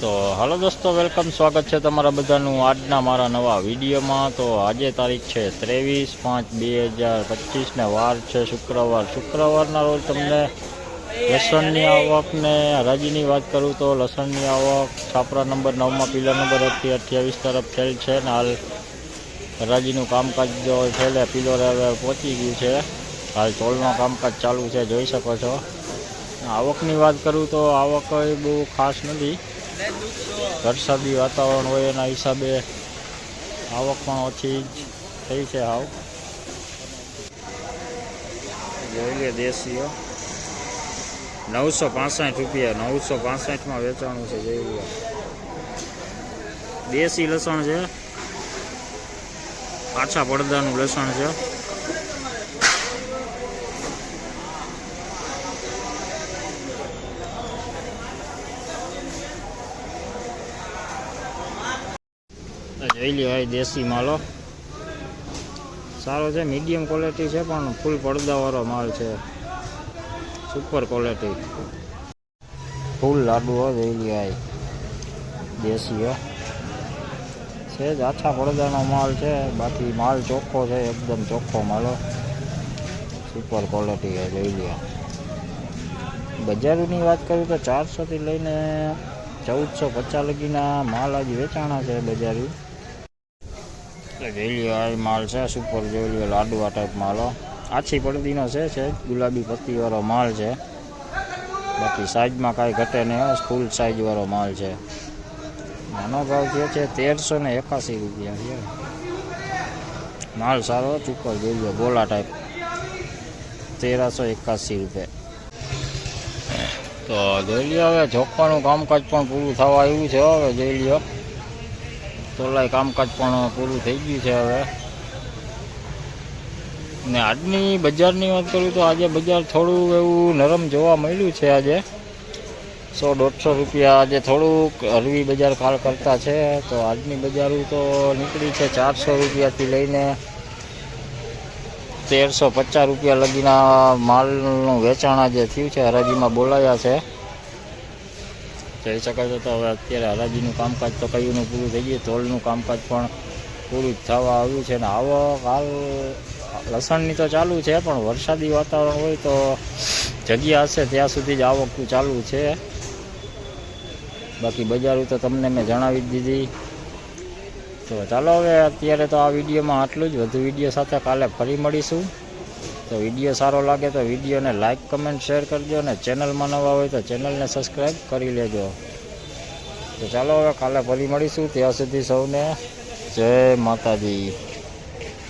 તો હાલો દોસ્તો, વેલકમ, સ્વાગત છે તમારા બધાનું આજના મારા નવા વિડીયોમાં. તો આજે તારીખ છે ત્રેવીસ પાંચ બે હજાર પચીસને વાર છે શુક્રવાર. શુક્રવારના રોજ તમને લસણની આવકને હરાજીની વાત કરું તો લસણની આવક છાપરા નંબર નવમાં, પીલા નંબર એકથી અઠ્યાવીસ તરફ થયેલ છે ને હાલ હરાજીનું કામકાજ જો છેલ્લે પિલર હવે પહોંચી ગયું છે. હાલ ચોલનું કામકાજ ચાલુ છે, જોઈ શકો છો. આવકની વાત કરું તો આવક બહુ ખાસ નથી. વરસાદી વાતાવરણ હોય એના હિસાબે આવક પણ ઓછી જ થઈ છે હાવ. જોઈ લે દેશીઓ. નવસો પાસઠ રૂપિયા, નવસો પાસઠમાં વેચાણું છે, જોઈ લે. દેશી લસણ છે. પાછા પડદાનું લસણ છે. જોઈ લ્યો દેશી માલો સારો છે મીડિયમ ક્વોલિટી છે, પણ ફૂલ પડદાવાળો માલ છે. સુપર ક્વોલિટી ફૂલ લાડુ, હો, જોઈ ભાઈ દેશી છે જ, આછા પડદાનો માલ છે. બાકી માલ ચોખ્ખો છે, એકદમ ચોખ્ખો માલો સુપર ક્વોલિટી છે, જોઈ લ્યો. બજારોની વાત કરું તો ચારસોથી લઈને ચૌદસો પચાસ લગીના માલ આજે વેચાણા છે બજારી. એટલે આ માલ છે, સુપર જોઈ લ્યો લાડવા ટાઈપ માલો આછી પડદીનો છે છે ગુલાબી પત્તીવાળો માલ છે. બાકી સાઈઝમાં કાંઈ ઘટે નહીં ફૂલ સાઈઝવાળો માલ છે. નાનો ભાવ થયો છે તેરસો ને એકાસી રૂપિયા છે. માલ સારો ચુપર જોઈ લો, ગોલા ટાઈપ તેરસો એકાસી રૂપિયા. તો જોઈ લ્યો હવે, જોખવાનું કામકાજ પણ પૂરું થવા આવ્યું છે હવે જોઈ લ્યો તોલાય કામકાજ પણ પૂરું થઈ ગયું છે હવે. ને આજની બજારની વાત કરું તો આજે બજાર થોડું એવું નરમ જોવા મળ્યું છે આજે. સો દોઢસો રૂપિયા આજે થોડુંક હળવી બજાર કાળ કરતા છે. તો આજની બજાર તો નીકળી છે ચારસો રૂપિયાથી લઈને તેરસો પચાસ રૂપિયા લગીના માલનું વેચાણ આજે થયું છે. હરાજીમાં બોલાયા છે. જઈ શકાય તો હવે અત્યારે હરાજીનું કામકાજ તો કયુંનું પૂરું થઈ ગયું. તોલનું કામકાજ પણ પૂરું થવા આવ્યું છે. ને આવક હાલ લસણની તો ચાલુ છે, પણ વરસાદી વાતાવરણ હોય તો જગ્યા હશે ત્યાં સુધી જ આવક ચાલુ છે. બાકી બજારો તો તમને મેં જણાવી દીધી. તો ચાલો હવે અત્યારે તો આ વિડીયોમાં આટલું જ. વધુ વીડિયો સાથે કાલે ફરી મળીશું. તો વીડિયો સારો લાગે તો વિડીયોને લાઇક કમેન્ટ શેર કરજો અને ચેનલમાં નવા હોય તો ચેનલને સબસ્ક્રાઈબ કરી લેજો. તો ચાલો હવે કાલે ફરી મળીશું. ત્યાં સુધી સૌને જય માતાજી.